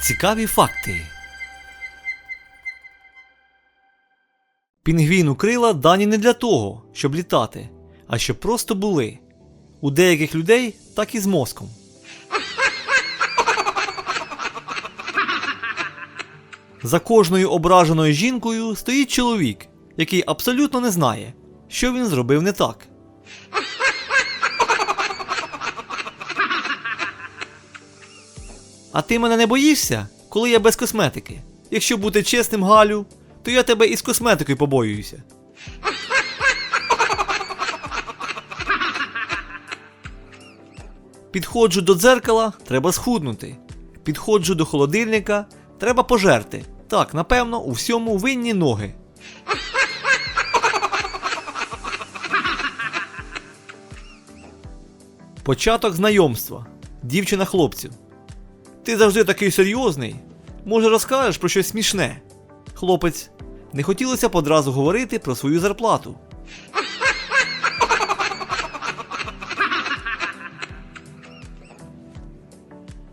Цікаві факти. Пінгвіну крила дані не для того, щоб літати, а щоб просто були. У деяких людей так і з мозком. За кожною ображеною жінкою стоїть чоловік, який абсолютно не знає, що він зробив не так. А ти мене не боїшся, коли я без косметики? Якщо бути чесним, Галю, то я тебе із косметикою побоююся. Підходжу до дзеркала, треба схуднути. Підходжу до холодильника, треба пожерти. Так, напевно, у всьому винні ноги. Початок знайомства. Дівчина хлопцю. Ти завжди такий серйозний. Може, розкажеш про щось смішне? Хлопець. Не хотілося б одразу говорити про свою зарплату.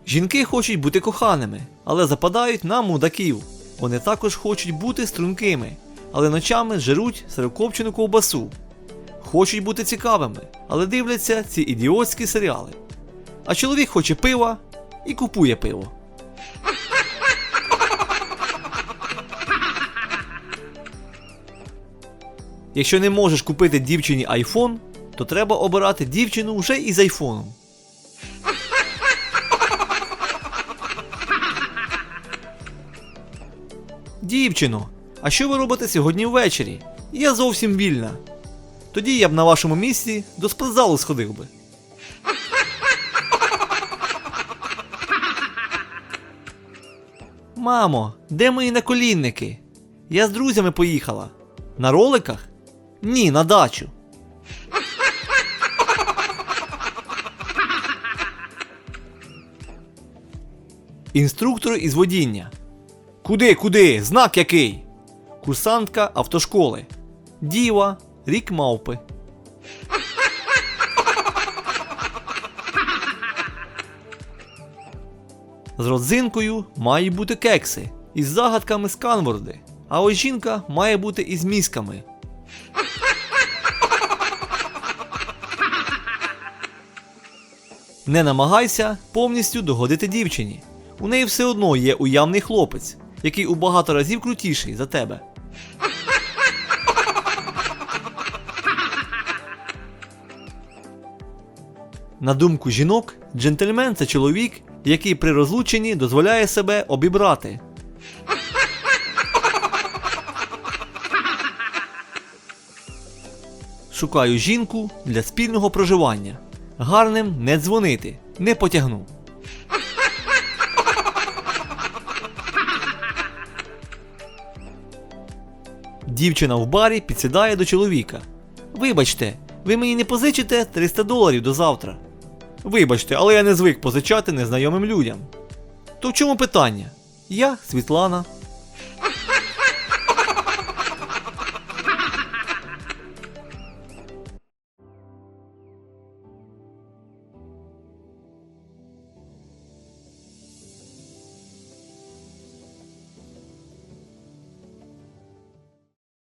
Жінки хочуть бути коханими, але западають на мудаків. Вони також хочуть бути стрункими, але ночами жируть сирокопчену ковбасу. Хочуть бути цікавими, але дивляться ці ідіотські серіали. А чоловік хоче пива і купує пиво. Якщо не можеш купити дівчині айфон, то треба обирати дівчину вже із айфоном. Дівчино, а що ви робите сьогодні ввечері? Я зовсім вільна. Тоді я б на вашому місці до спортзалу сходив би. Мамо, де мої наколінники? Я з друзями поїхала. На роликах? Ні, на дачу. Інструктор із водіння. Куди, куди? Знак який? Курсантка автошколи. Діва, рік мавпи. З родзинкою мають бути кекси із загадками сканворди, а ось жінка має бути із мізками. Не намагайся повністю догодити дівчині. У неї все одно є уявний хлопець, який у багато разів крутіший за тебе. На думку жінок, джентльмен це чоловік, який при розлученні дозволяє себе обібрати. Шукаю жінку для спільного проживання. Гарним не дзвонити, не потягну. Дівчина в барі підсідає до чоловіка. Вибачте, ви мені не позичите 300 доларів до завтра. Вибачте, але я не звик позичати незнайомим людям. То в чому питання? Я Світлана.